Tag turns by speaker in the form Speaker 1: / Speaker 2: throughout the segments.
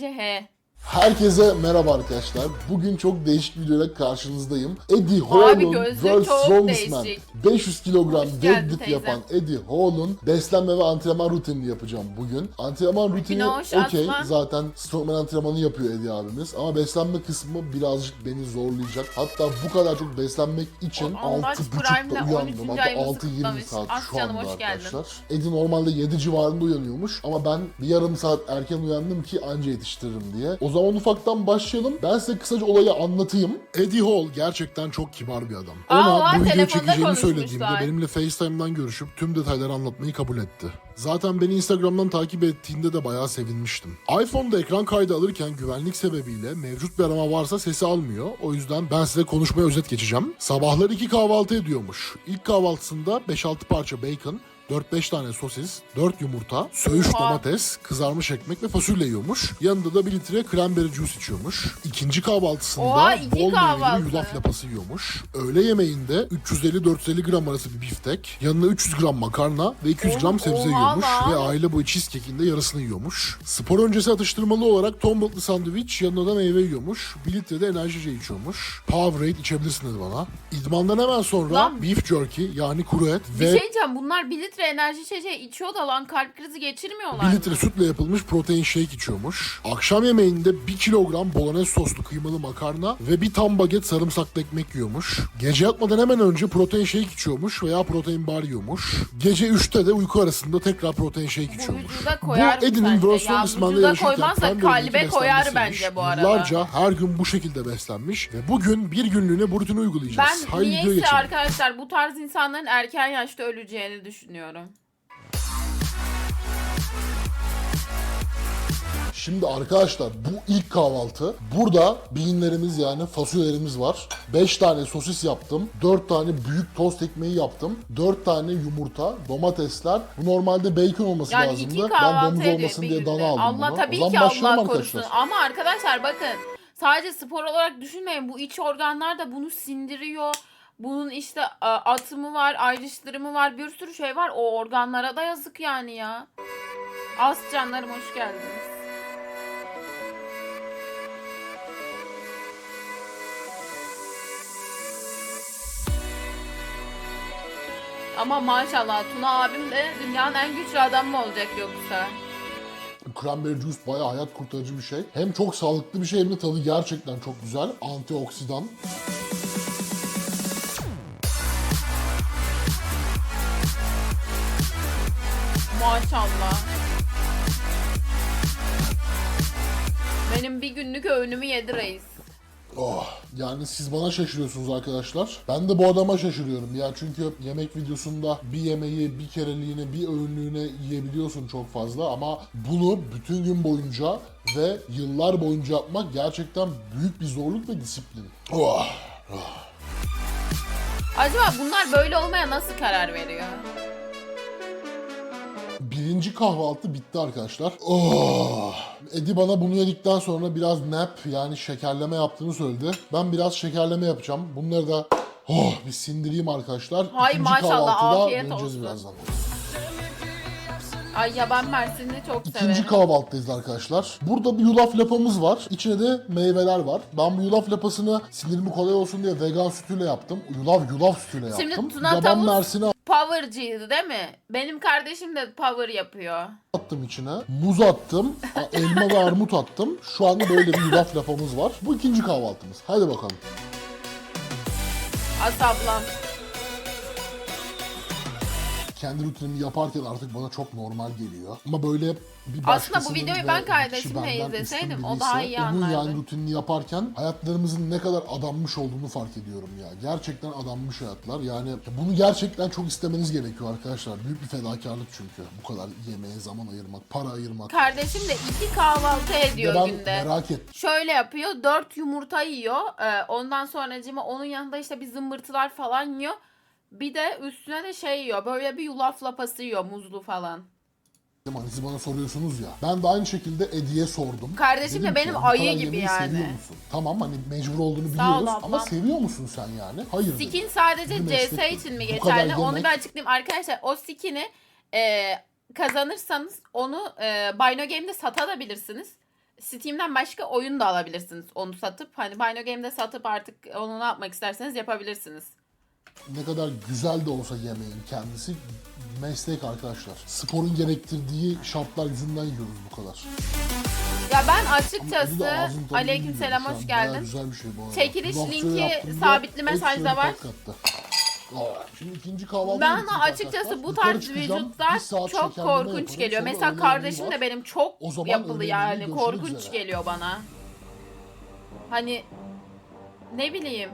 Speaker 1: Your hair.
Speaker 2: Herkese merhaba arkadaşlar. Bugün çok değişik bir videoyla karşınızdayım. Eddie Hall'un
Speaker 1: çok
Speaker 2: Strongman
Speaker 1: değişik.
Speaker 2: 500 kilogram deadlift yapan Eddie Hall'un beslenme ve antrenman rutinini yapacağım bugün. Antrenman rutini okey. Zaten Strongman antrenmanı yapıyor Eddie abimiz. Ama beslenme kısmı birazcık beni zorlayacak. Hatta bu kadar çok beslenmek için
Speaker 1: O Andaç
Speaker 2: 6.30'da
Speaker 1: Prime'le
Speaker 2: uyandım.
Speaker 1: 13.
Speaker 2: Hatta
Speaker 1: ayımızı
Speaker 2: 6.20
Speaker 1: kutlamış.
Speaker 2: saat şu anda arkadaşlar. Eddie normalde 7 civarında uyanıyormuş ama ben bir yarım saat erken uyandım ki anca yetiştiririm diye. O zaman ufaktan başlayalım. Ben size kısaca olayı anlatayım. Eddie Hall gerçekten çok kibar bir adam. Ona bu videoyu çekeceğimi söylediğimde benimle FaceTime'dan görüşüp tüm detayları anlatmayı kabul etti. Zaten beni Instagram'dan takip ettiğinde de bayağı sevinmiştim. iPhone'da ekran kaydı alırken güvenlik sebebiyle mevcut bir arama varsa sesi almıyor. O yüzden ben size konuşmaya özet geçeceğim. Sabahları iki kahvaltı ediyormuş. İlk kahvaltısında 5-6 parça bacon, 4-5 tane sosis, 4 yumurta, söğüş
Speaker 1: Oha.
Speaker 2: domates, kızarmış ekmek ve fasulye yiyormuş. Yanında da 1 litre cranberry juice içiyormuş. İkinci kahvaltısında
Speaker 1: Oha, iki
Speaker 2: bol
Speaker 1: kahvaltı.
Speaker 2: meyveli yulaf lapası yiyormuş. Öğle yemeğinde 350-450 gram arası bir biftek, yanına 300 gram makarna ve 200 gram
Speaker 1: Oğlum,
Speaker 2: sebze
Speaker 1: oha
Speaker 2: yiyormuş
Speaker 1: lan.
Speaker 2: ve aile boyu cheesecake'in de yarısını yiyormuş. Spor öncesi atıştırmalı olarak ton balıklı sandviç, yanına da meyve yiyormuş. 1 litre de enerji içiyormuş. Powerade içebilirsin dedi bana. İdmandan hemen sonra
Speaker 1: Lan-
Speaker 2: beef jerky yani kuru et
Speaker 1: Bir
Speaker 2: ve
Speaker 1: şey diyeceğim bunlar 1 litre enerji içeceği içiyor da lan kalp krizi geçirmiyorlar
Speaker 2: 1
Speaker 1: mı?
Speaker 2: litre sütle yapılmış protein shake içiyormuş. Akşam yemeğinde 1 kilogram bolognese soslu kıymalı makarna ve bir tam baget sarımsaklı ekmek yiyormuş. Gece yatmadan hemen önce protein shake içiyormuş veya protein bar yiyormuş. Gece 3'te de uyku arasında tekrar protein shake içiyormuş.
Speaker 1: vücuda koyar
Speaker 2: bu Eddie'nin
Speaker 1: sence?
Speaker 2: Versus
Speaker 1: Ya
Speaker 2: İsmail'de
Speaker 1: vücuda
Speaker 2: yarışırken
Speaker 1: koymazsa
Speaker 2: Pembe
Speaker 1: kalbe koyar
Speaker 2: beslenmesiymiş.
Speaker 1: bence bu arada.
Speaker 2: Yıllarca her gün bu şekilde beslenmiş ve bugün bir günlüğüne bu rutini uygulayacağız.
Speaker 1: Ben
Speaker 2: Haydi videoya
Speaker 1: niyeyse
Speaker 2: geçelim.
Speaker 1: arkadaşlar bu tarz insanların erken yaşta öleceğini düşünüyorum.
Speaker 2: Şimdi arkadaşlar bu ilk kahvaltı. Burada beyinlerimiz yani fasulyelerimiz var. 5 tane sosis yaptım. 4 tane büyük tost ekmeği yaptım. 4 tane yumurta, domatesler. Bu normalde bacon olması
Speaker 1: Yani
Speaker 2: lazımdı.
Speaker 1: iki
Speaker 2: Ben domuz
Speaker 1: ediyor
Speaker 2: olmasın diye dana aldım
Speaker 1: Allah
Speaker 2: bunu.
Speaker 1: tabii ki Allah korusun.
Speaker 2: arkadaşlar.
Speaker 1: Ama arkadaşlar bakın sadece spor olarak düşünmeyin. Bu iç organlar da bunu sindiriyor. Bunun işte atımı var, ayrıştırımı var, bir sürü şey var. O organlara da yazık yani ya. Az canlarım hoş geldiniz. Ama maşallah Tuna abim de dünyanın en güçlü adamı mı olacak yoksa?
Speaker 2: Cranberry juice bayağı hayat kurtarıcı bir şey. Hem çok sağlıklı bir şey hem de tadı gerçekten çok güzel. Antioksidan.
Speaker 1: Maşallah. Benim bir günlük öğünümü yedi reis.
Speaker 2: Oh, yani siz bana şaşırıyorsunuz arkadaşlar. Ben de bu adama şaşırıyorum ya. Çünkü yemek videosunda bir yemeği bir kereliğine, bir öğünlüğüne yiyebiliyorsun çok fazla ama bunu bütün gün boyunca ve yıllar boyunca yapmak gerçekten büyük bir zorluk ve disiplin. Oh.
Speaker 1: Acaba bunlar böyle olmaya nasıl karar veriyor?
Speaker 2: Birinci kahvaltı bitti arkadaşlar. Oh. Edi bana bunu yedikten sonra biraz nap yani şekerleme yaptığını söyledi. Ben biraz şekerleme yapacağım. Bunları da oh bir sindireyim arkadaşlar.
Speaker 1: Hay
Speaker 2: İkinci
Speaker 1: maşallah,
Speaker 2: kahvaltıda
Speaker 1: afiyet
Speaker 2: döneceğiz
Speaker 1: olsun.
Speaker 2: birazdan.
Speaker 1: Ay yaban mersinini çok
Speaker 2: İkinci
Speaker 1: severim.
Speaker 2: kahvaltıdayız arkadaşlar. Burada bir yulaf lapamız var. İçine de meyveler var. Ben bu yulaf lapasını sindirimi kolay olsun diye vegan sütüyle yaptım. Yulaf yulaf sütüyle
Speaker 1: Şimdi
Speaker 2: yaptım.
Speaker 1: Tuna
Speaker 2: Yaban
Speaker 1: tavus-
Speaker 2: mersini
Speaker 1: Power'cıydı değil mi? Benim kardeşim de power yapıyor.
Speaker 2: attım içine. Muz attım. Elma ve armut attım. Şu anda böyle bir yulaf lapamız var. Bu ikinci kahvaltımız. Hadi bakalım.
Speaker 1: As ablam.
Speaker 2: Kendi rutinimi yaparken artık bana çok normal geliyor. Ama böyle bir
Speaker 1: Aslında bu videoyu ben kardeşimle izleseydim, o daha iyi
Speaker 2: Onun
Speaker 1: anlardı.
Speaker 2: yani rutinini yaparken hayatlarımızın ne kadar adanmış olduğunu fark ediyorum ya. Gerçekten adanmış hayatlar. Yani bunu gerçekten çok istemeniz gerekiyor arkadaşlar. Büyük bir fedakarlık çünkü. Bu kadar yemeğe zaman ayırmak, para ayırmak.
Speaker 1: Kardeşim de iki kahvaltı ediyor
Speaker 2: ben
Speaker 1: günde.
Speaker 2: merak ettim.
Speaker 1: Şöyle yapıyor. Dört yumurta yiyor. Ee, ondan sonra onun yanında işte bir zımbırtılar falan yiyor. Bir de üstüne de şey yiyor. Böyle bir yulaf lapası yiyor muzlu falan.
Speaker 2: Hani siz bana soruyorsunuz ya. Ben de aynı şekilde Edi'ye sordum.
Speaker 1: Kardeşim de
Speaker 2: Dedim ki,
Speaker 1: benim
Speaker 2: "Bu
Speaker 1: ayı gibi
Speaker 2: yemeği
Speaker 1: yani."
Speaker 2: Seviyor musun? Tamam hani mecbur olduğunu
Speaker 1: ol
Speaker 2: biliyoruz ama
Speaker 1: ablam.
Speaker 2: seviyor musun sen yani? Hayır.
Speaker 1: Skin sadece
Speaker 2: Bir
Speaker 1: CS
Speaker 2: meslek
Speaker 1: için mi
Speaker 2: bu. Bu kadar
Speaker 1: geçerli? Onu
Speaker 2: yemek-
Speaker 1: bir açıklayayım. Arkadaşlar o skin'i e, kazanırsanız onu e, Bino Game'de satabilirsiniz. Steam'den başka oyun da alabilirsiniz onu satıp. Hani Bino Game'de satıp artık onu ne yapmak isterseniz yapabilirsiniz.
Speaker 2: Ne kadar güzel de olsa yemeğin kendisi meslek arkadaşlar. Sporun gerektirdiği şartlar yüzünden yiyoruz bu kadar.
Speaker 1: Ya ben açıkçası aleykümselam
Speaker 2: yiyor.
Speaker 1: hoş geldin.
Speaker 2: Güzel bir şey bu arada.
Speaker 1: Çekiliş
Speaker 2: hafta
Speaker 1: linki sabitli mesajda var.
Speaker 2: Şimdi ikinci kahvaltı
Speaker 1: Ben açıkçası bu tarz vücutlar çok korkunç
Speaker 2: yaparım.
Speaker 1: geliyor.
Speaker 2: Sonra
Speaker 1: Mesela kardeşim
Speaker 2: yemeği
Speaker 1: de
Speaker 2: var.
Speaker 1: benim çok
Speaker 2: O zaman
Speaker 1: yapılı yani korkunç
Speaker 2: üzere.
Speaker 1: geliyor bana. Hani ne bileyim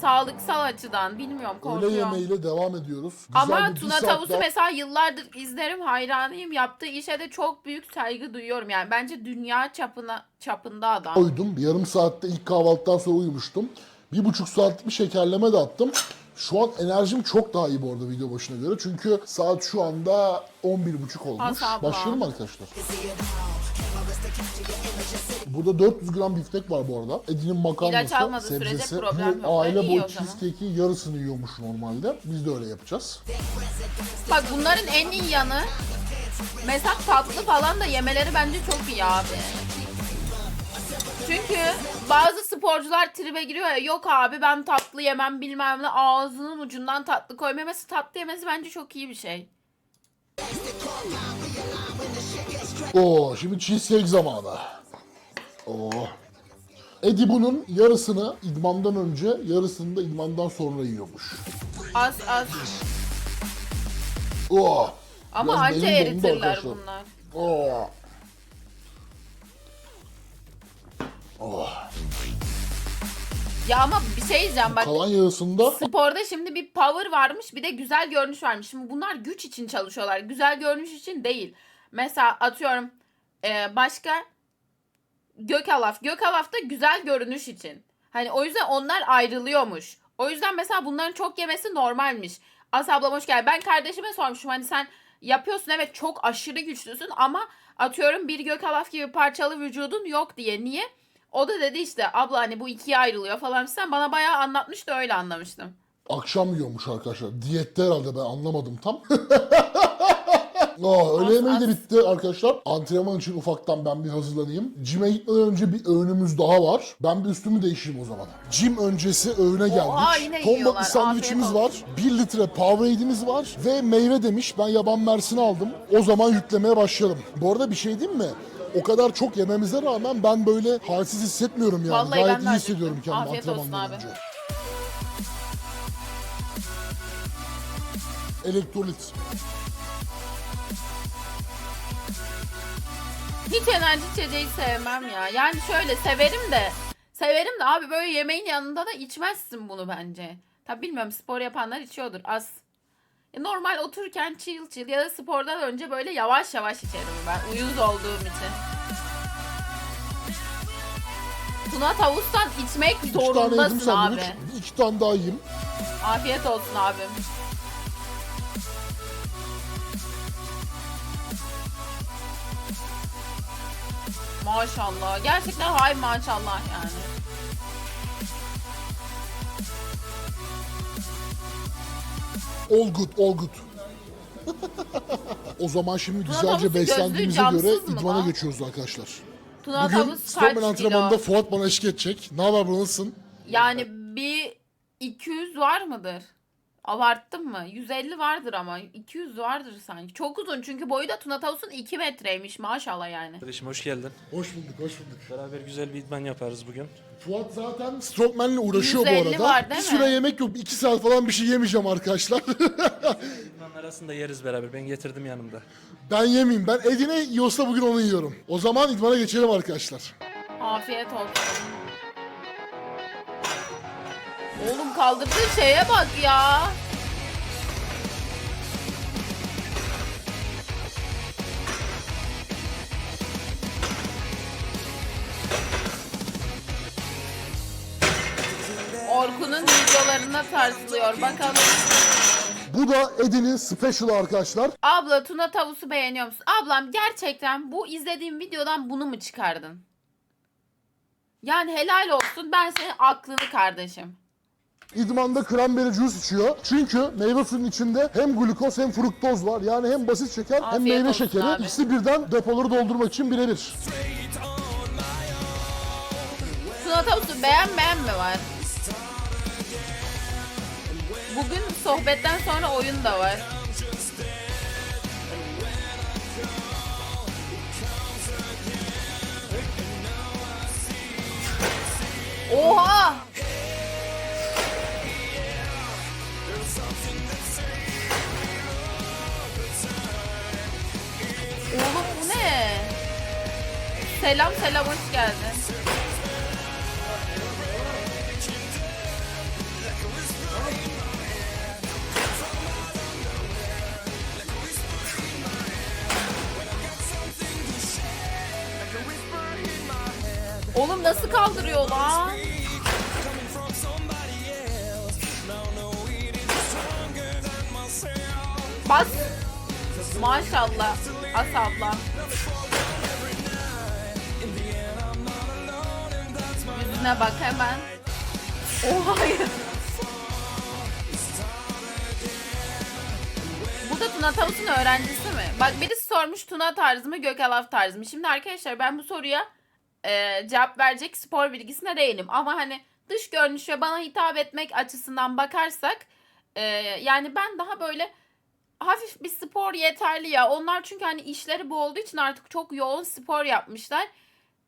Speaker 1: sağlıksal açıdan bilmiyorum
Speaker 2: Öğle
Speaker 1: korkuyorum.
Speaker 2: yemeğiyle devam ediyoruz. Güzel
Speaker 1: Ama
Speaker 2: bir-
Speaker 1: Tuna
Speaker 2: saat
Speaker 1: Tavus'u
Speaker 2: daha-
Speaker 1: mesela yıllardır izlerim, hayranıyım. Yaptığı işe de çok büyük saygı duyuyorum. Yani bence dünya çapına çapında adam.
Speaker 2: Uyudum. Bir yarım saatte ilk kahvaltıdan sonra uyumuştum. Bir buçuk saatlik bir şekerleme de attım. Şu an enerjim çok daha iyi bu arada video başına göre. Çünkü saat şu anda 11.30 olmuş.
Speaker 1: Asabla.
Speaker 2: Başlayalım mı arkadaşlar? Burada 400 gram biftek var bu arada. Edinin makarnası,
Speaker 1: İlaç almadığı sürece
Speaker 2: sebzesi.
Speaker 1: problem
Speaker 2: Bu
Speaker 1: yok.
Speaker 2: aile
Speaker 1: İyi o zaman.
Speaker 2: cheesecake'i yarısını yiyormuş normalde. Biz de öyle yapacağız.
Speaker 1: Bak bunların en iyi yanı mesela tatlı falan da yemeleri bence çok iyi abi. Çünkü bazı sporcular tribe giriyor ya yok abi ben tatlı yemem bilmem ne ağzının ucundan tatlı koymaması tatlı yemesi bence çok iyi bir şey.
Speaker 2: Oo, şimdi cheesecake zamanı. Oo. Eddie bunun yarısını idmandan önce, yarısını da idmandan sonra yiyormuş.
Speaker 1: Az az
Speaker 2: Oo.
Speaker 1: ama
Speaker 2: Biraz
Speaker 1: anca
Speaker 2: benim dondu
Speaker 1: eritirler
Speaker 2: arkadaşlar.
Speaker 1: bunlar.
Speaker 2: Oo. Oh.
Speaker 1: Ya ama bir şey diyeceğim bak
Speaker 2: Kalan yarısında
Speaker 1: Sporda şimdi bir power varmış bir de güzel görünüş varmış. Şimdi bunlar güç için çalışıyorlar. Güzel görünüş için değil. Mesela atıyorum e, başka Gökalaf. Gökalaf da güzel görünüş için. Hani o yüzden onlar ayrılıyormuş. O yüzden mesela bunların çok yemesi normalmiş. As ablam hoş geldin. Ben kardeşime sormuşum hani sen yapıyorsun evet çok aşırı güçlüsün ama atıyorum bir Gökalaf gibi parçalı vücudun yok diye. Niye? O da dedi işte abla hani bu ikiye ayrılıyor falan sen bana bayağı anlatmıştı öyle anlamıştım.
Speaker 2: akşam yiyormuş arkadaşlar. Diyette herhalde ben anlamadım tam. Aa, öğle yemeği de bitti arkadaşlar. Antrenman için ufaktan ben bir hazırlanayım. Cime gitmeden önce bir öğünümüz daha var. Ben bir üstümü değişeyim o zaman. Cim öncesi öğüne geldik.
Speaker 1: yine
Speaker 2: Ton
Speaker 1: yiyorlar.
Speaker 2: balıklı sandviçimiz
Speaker 1: Afiyet
Speaker 2: var. 1 litre Powerade'imiz var. Ve meyve demiş. Ben yaban mersini aldım. O zaman yüklemeye başlayalım. Bu arada bir şey diyeyim mi? O kadar çok yememize rağmen ben böyle halsiz hissetmiyorum yani.
Speaker 1: Vallahi
Speaker 2: Gayet
Speaker 1: de
Speaker 2: iyi
Speaker 1: acıktım.
Speaker 2: hissediyorum kendimi
Speaker 1: Afiyet olsun
Speaker 2: antrenmandan
Speaker 1: abi.
Speaker 2: önce. Elektrolit.
Speaker 1: Hiç enerji içeceği sevmem ya. Yani şöyle severim de severim de abi böyle yemeğin yanında da içmezsin bunu bence. Tabi bilmiyorum spor yapanlar içiyordur az. Ya normal otururken chill chill ya da spordan önce böyle yavaş yavaş içerim ben uyuz olduğum için. Tuna tavustan içmek
Speaker 2: İki tane yedim
Speaker 1: zorundasın
Speaker 2: sandviç.
Speaker 1: abi.
Speaker 2: Bir iki tane daha yiyeyim.
Speaker 1: Afiyet olsun abim. Maşallah. Gerçekten hay maşallah yani.
Speaker 2: All good, all good. o zaman şimdi
Speaker 1: Tuna
Speaker 2: güzelce
Speaker 1: tavusu
Speaker 2: beslendiğimize
Speaker 1: gözlüğü
Speaker 2: göre
Speaker 1: camsız mı
Speaker 2: idmana
Speaker 1: lan?
Speaker 2: geçiyoruz arkadaşlar.
Speaker 1: Tuna
Speaker 2: Bugün
Speaker 1: tavus
Speaker 2: Strongman
Speaker 1: kaç
Speaker 2: antrenmanında
Speaker 1: kilo?
Speaker 2: Fuat bana eşlik edecek. Ne haber bro nasılsın?
Speaker 1: Yani bir 200 var mıdır? Abarttım mı? 150 vardır ama 200 vardır sanki. Çok uzun çünkü boyu da Tuna Tavus'un 2 metreymiş maşallah yani.
Speaker 3: Kardeşim hoş geldin.
Speaker 2: Hoş bulduk, hoş bulduk.
Speaker 3: Beraber güzel bir idman yaparız bugün.
Speaker 2: Fuat zaten Strongman'le uğraşıyor bu
Speaker 1: 150
Speaker 2: arada.
Speaker 1: var değil
Speaker 2: bir
Speaker 1: mi?
Speaker 2: süre yemek yok. 2 saat falan bir şey yemeyeceğim arkadaşlar.
Speaker 3: İdman arasında yeriz beraber. Ben getirdim yanımda.
Speaker 2: ben yemeyeyim. Ben Edine yiyorsa bugün onu yiyorum. O zaman idmana geçelim arkadaşlar.
Speaker 1: Afiyet olsun. Oğlum kaldırdığı şeye bak ya. Orkun'un videolarında tartılıyor. Bakalım.
Speaker 2: Bu da Edin'in special arkadaşlar.
Speaker 1: Abla tuna tavusu beğeniyor musun? Ablam gerçekten bu izlediğim videodan bunu mu çıkardın? Yani helal olsun ben senin aklını kardeşim.
Speaker 2: İdmanda cranberry juice içiyor. Çünkü meyve suyunun içinde hem glukoz hem fruktoz var. Yani hem basit şeker hem
Speaker 1: Afiyet
Speaker 2: meyve
Speaker 1: olsun
Speaker 2: şekeri.
Speaker 1: abi.
Speaker 2: İkisi birden depoları doldurmak için birebir.
Speaker 1: Tuna tavusu beğenmeyen mi var? Bugün sohbetten sonra oyun da var. Selam selam hoş geldin. Oğlum nasıl kaldırıyor lan? Bas. Maşallah. As abla. Yüzüne bak hemen. Oha hayır. Bu da Tuna Tavus'un öğrencisi mi? Bak birisi sormuş Tuna tarzı mı Gökalaf tarzı mı? Şimdi arkadaşlar ben bu soruya e, cevap verecek spor bilgisine değilim. Ama hani dış görünüş ve bana hitap etmek açısından bakarsak e, yani ben daha böyle hafif bir spor yeterli ya. Onlar çünkü hani işleri bu olduğu için artık çok yoğun spor yapmışlar.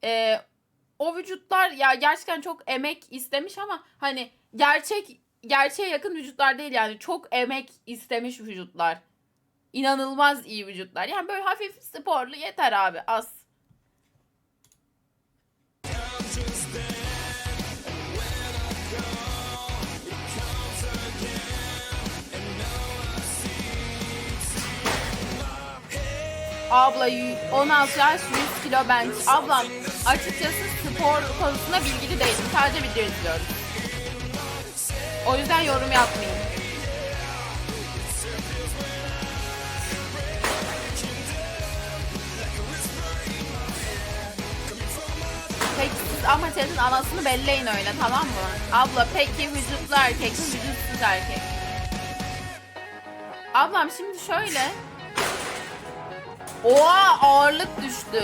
Speaker 1: E, o vücutlar ya gerçekten çok emek istemiş ama hani gerçek gerçeğe yakın vücutlar değil yani çok emek istemiş vücutlar. İnanılmaz iyi vücutlar. Yani böyle hafif sporlu yeter abi az. Abla y- 16 yaş 100 kilo bench. Ablam açıkçası spor konusunda bilgili değilim. Sadece video izliyorum. O yüzden yorum yapmayayım. Peki siz ama senin anasını belleyin öyle tamam mı? Abla peki vücutlu erkek mi vücutsuz erkek? Ablam şimdi şöyle. Oha ağırlık düştü.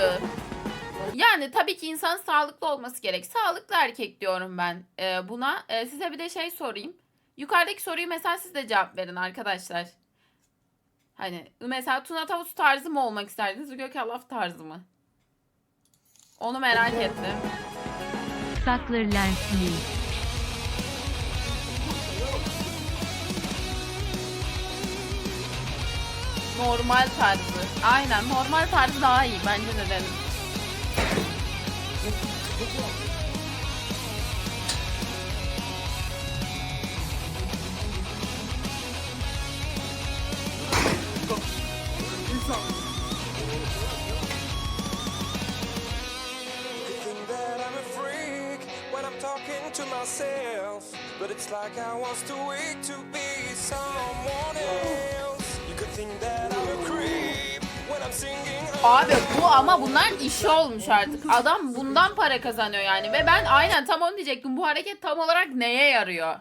Speaker 1: Yani tabii ki insan sağlıklı olması gerek. Sağlıklı erkek diyorum ben e, buna. E, size bir de şey sorayım. Yukarıdaki soruyu mesela siz de cevap verin arkadaşlar. Hani mesela Tuna Tavus tarzı mı olmak isterdiniz? Gökalaf tarzı mı? Onu merak ettim.
Speaker 4: Saklarlar
Speaker 1: Normal tarzı. Aynen normal tarzı daha iyi bence de
Speaker 5: to myself. But it's like I was too weak to be someone else. You could think that
Speaker 1: Abi bu ama bunların işi olmuş artık. Adam bundan para kazanıyor yani. Ve ben aynen tam onu diyecektim. Bu hareket tam olarak neye yarıyor?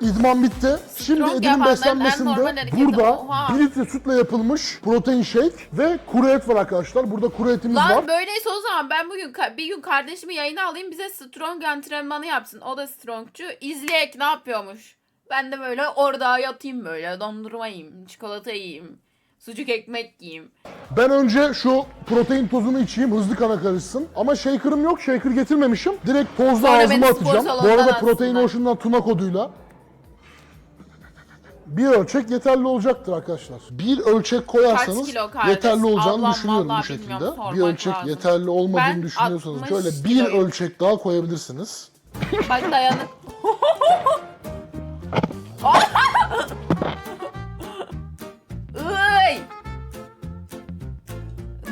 Speaker 2: İdman bitti. Şimdi
Speaker 1: Strong
Speaker 2: Edin'in
Speaker 1: yapanların en
Speaker 2: beslenmesinde
Speaker 1: hareketi.
Speaker 2: burada
Speaker 1: Oha.
Speaker 2: 1 litre sütle yapılmış protein shake ve kuru et var arkadaşlar. Burada kuru etimiz var.
Speaker 1: Lan böyleyse o zaman ben bugün ka- bir gün kardeşimi yayına alayım bize strong antrenmanı yapsın. O da strongçu. İzleyek ne yapıyormuş. Ben de böyle orada yatayım böyle dondurma yiyeyim, çikolata yiyeyim, sucuk ekmek yiyeyim.
Speaker 2: Ben önce şu protein tozunu içeyim hızlı kana karışsın. Ama shaker'ım yok. Shaker getirmemişim. Direkt tozla
Speaker 1: Sonra
Speaker 2: ağzıma
Speaker 1: spor
Speaker 2: atacağım. Bu
Speaker 1: salonundan
Speaker 2: arada Protein
Speaker 1: atsınlar.
Speaker 2: Ocean'dan Tuna koduyla. Bir ölçek yeterli olacaktır arkadaşlar. Bir ölçek koyarsanız
Speaker 1: Kaç kilo kardeş?
Speaker 2: yeterli olacağını
Speaker 1: Ablam
Speaker 2: düşünüyorum bu
Speaker 1: vallahi
Speaker 2: şekilde.
Speaker 1: bilmiyorum,
Speaker 2: Bir ölçek
Speaker 1: lazım.
Speaker 2: yeterli olmadığını
Speaker 1: Ben
Speaker 2: düşünüyorsanız
Speaker 1: 60
Speaker 2: şöyle bir
Speaker 1: kiloyum.
Speaker 2: ölçek daha koyabilirsiniz.
Speaker 1: Bak dayanık. Iy!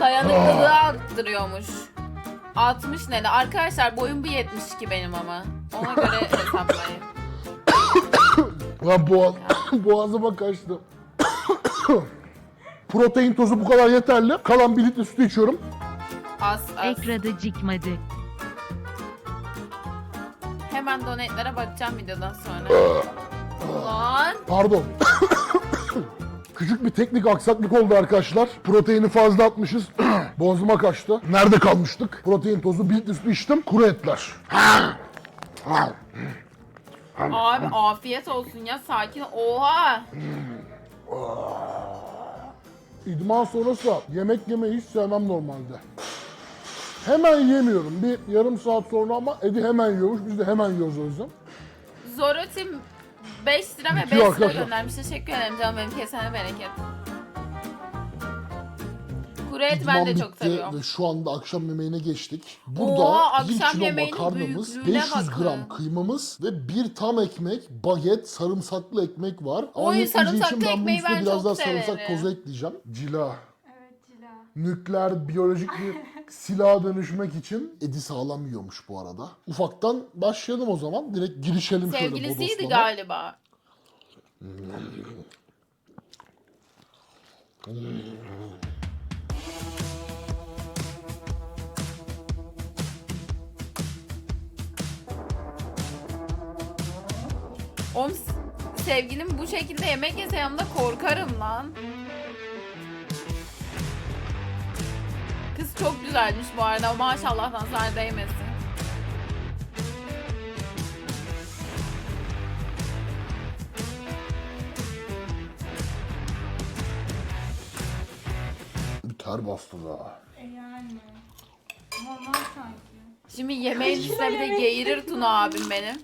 Speaker 1: Dayanıklılığı arttırıyormuş. 60 ne de? Arkadaşlar boyum bir 72 benim ama. Ona göre hesaplayın.
Speaker 2: Lan boğaz, boğazıma kaçtı. Protein tozu bu kadar yeterli. Kalan bir litre sütü içiyorum.
Speaker 1: Az az.
Speaker 4: Ekradı cikmadı.
Speaker 1: Hemen donate'lere bakacağım videodan sonra. Lan.
Speaker 2: Pardon. Küçük bir teknik aksaklık oldu arkadaşlar. Proteini fazla atmışız. Bozma kaçtı. Nerede kalmıştık? Protein tozu bir üstü içtim. Kuru etler.
Speaker 1: Abi afiyet olsun ya sakin. Oha.
Speaker 2: İdman sonrası yemek yemeyi hiç sevmem normalde. Hemen yemiyorum. Bir yarım saat sonra ama Edi hemen yiyormuş. Biz de hemen yiyoruz o yüzden.
Speaker 1: Zorotim 5 lira ve 5
Speaker 2: Bitiyor
Speaker 1: lira
Speaker 2: arkadaşlar.
Speaker 1: göndermiş. Teşekkür ederim canım benim kesene bereket. Kuru et ben de
Speaker 2: İdman
Speaker 1: çok
Speaker 2: bitti
Speaker 1: seviyorum.
Speaker 2: Ve şu anda akşam yemeğine geçtik. Burada
Speaker 1: Oha,
Speaker 2: 1
Speaker 1: akşam
Speaker 2: kilo
Speaker 1: yemeğinin
Speaker 2: makarnamız,
Speaker 1: büyüklüğüne
Speaker 2: 500
Speaker 1: bakın.
Speaker 2: gram kıymamız ve bir tam ekmek, baget, sarımsaklı ekmek var. Ama
Speaker 1: Oy,
Speaker 2: yetmeyeceği
Speaker 1: sarımsaklı
Speaker 2: için ben bunun
Speaker 1: ekmeği
Speaker 2: üstüne
Speaker 1: ben
Speaker 2: biraz
Speaker 1: çok
Speaker 2: daha sarımsak
Speaker 1: severim.
Speaker 2: tozu ekleyeceğim. Cila.
Speaker 6: Evet Cila.
Speaker 2: Nükleer biyolojik bir silaha dönüşmek için Edi sağlam yiyormuş bu arada. Ufaktan başlayalım o zaman. Direkt girişelim şöyle
Speaker 1: Sevgilisiydi
Speaker 2: bodoslama.
Speaker 1: galiba. Oğlum sevgilim bu şekilde yemek yese yanımda korkarım lan. Çok güzelmiş bu arada. Maşallah nazar değmesin.
Speaker 2: Bir ter bastı da.
Speaker 6: E yani. Normal sanki.
Speaker 1: Şimdi yemeğin üstüne bir de geğirir Tuna abim benim.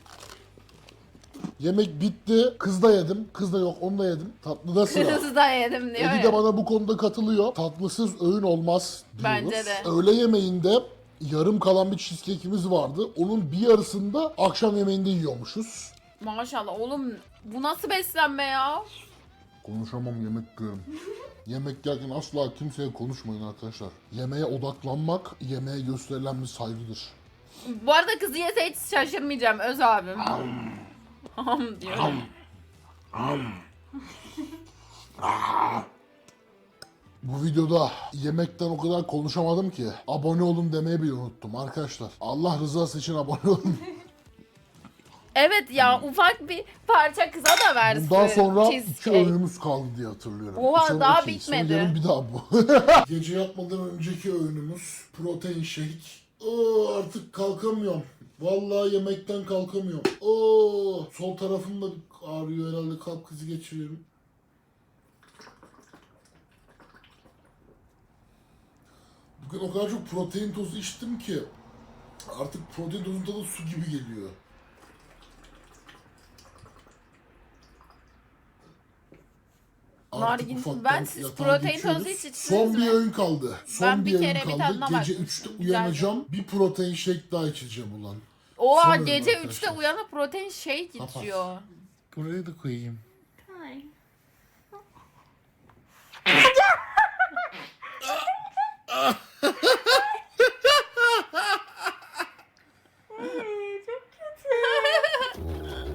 Speaker 2: Yemek bitti. Kız da yedim. Kız da yok. Onu da yedim. Tatlı da sıra.
Speaker 1: Kırmızı da yedim diyor
Speaker 2: Edi
Speaker 1: ya.
Speaker 2: de bana bu konuda katılıyor. Tatlısız öğün olmaz diyoruz.
Speaker 1: Bence de.
Speaker 2: Öğle yemeğinde yarım kalan bir cheesecake'imiz vardı. Onun bir yarısında akşam yemeğinde yiyormuşuz.
Speaker 1: Maşallah oğlum bu nasıl beslenme ya?
Speaker 2: Konuşamam yemek yiyorum. yemek yerken asla kimseye konuşmayın arkadaşlar. Yemeğe odaklanmak, yemeğe gösterilen bir saygıdır.
Speaker 1: Bu arada kızı yese hiç şaşırmayacağım Öz abim. Ham diyor.
Speaker 2: Bu videoda yemekten o kadar konuşamadım ki abone olun demeyi bile unuttum arkadaşlar. Allah rızası için abone olun.
Speaker 1: Evet ya ufak bir parça kıza da versin.
Speaker 2: Bundan sonra iki
Speaker 1: cheesecake.
Speaker 2: öğünümüz kaldı diye hatırlıyorum.
Speaker 1: Oha,
Speaker 2: İçeri
Speaker 1: daha.
Speaker 2: Sonra
Speaker 1: bitmedi.
Speaker 2: yarın bir daha bu. Gece yatmadan önceki öğünümüz protein shake. Aa, artık kalkamıyorum. Vallahi yemekten kalkamıyorum. Oo, sol tarafım da ağrıyor herhalde kalp krizi geçiriyorum. Bugün o kadar çok protein tozu içtim ki artık protein tozun tadı su gibi geliyor. Artık ufaktan
Speaker 1: ben siz protein tozu hiç içtiniz
Speaker 2: Son bir
Speaker 1: mi?
Speaker 2: öğün kaldı. Son
Speaker 1: Ben bir
Speaker 2: bir,
Speaker 1: kere
Speaker 2: öğün
Speaker 1: bir
Speaker 2: kaldı.
Speaker 1: tadına
Speaker 2: Gece
Speaker 1: baktım.
Speaker 2: 3'te
Speaker 1: Güzeldi.
Speaker 2: uyanacağım. Bir protein shake daha içeceğim ulan.
Speaker 1: Oha gece
Speaker 2: arkadaşlar.
Speaker 1: 3'te uyanıp protein shake
Speaker 2: Kapat.
Speaker 1: içiyor.
Speaker 2: Buraya da koyayım.
Speaker 6: Ay.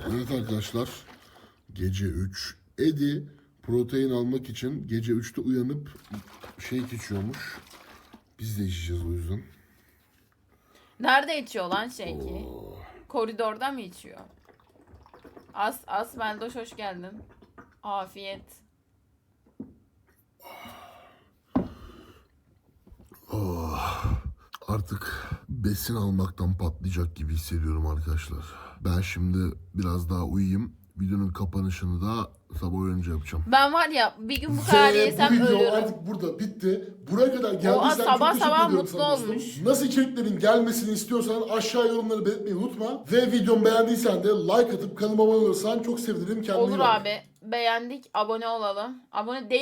Speaker 2: Evet arkadaşlar. Gece 3. Edi protein almak için gece 3'te uyanıp shake içiyormuş. Biz de içeceğiz o yüzden.
Speaker 1: Nerede içiyor lan shake'i? Koridorda mı içiyor? As As Meldoş hoş geldin. Afiyet.
Speaker 2: Artık besin almaktan patlayacak gibi hissediyorum arkadaşlar. Ben şimdi biraz daha uyuyayım. Videonun kapanışını da sabah önce yapacağım.
Speaker 1: Ben var ya bir gün bu kadar yesem
Speaker 2: bu video
Speaker 1: ölürüm.
Speaker 2: artık burada bitti. Buraya kadar geldiysen
Speaker 1: Oha,
Speaker 2: çok
Speaker 1: sabah
Speaker 2: teşekkür
Speaker 1: sabah
Speaker 2: ediyorum
Speaker 1: mutlu
Speaker 2: sana dostum.
Speaker 1: olmuş.
Speaker 2: Nasıl içeriklerin gelmesini istiyorsan aşağı yorumları belirtmeyi unutma. Ve videomu beğendiysen de like atıp kanalıma abone olursan çok sevinirim. Kendine iyi
Speaker 1: Olur
Speaker 2: bak.
Speaker 1: abi. Beğendik. Abone olalım. Abone değil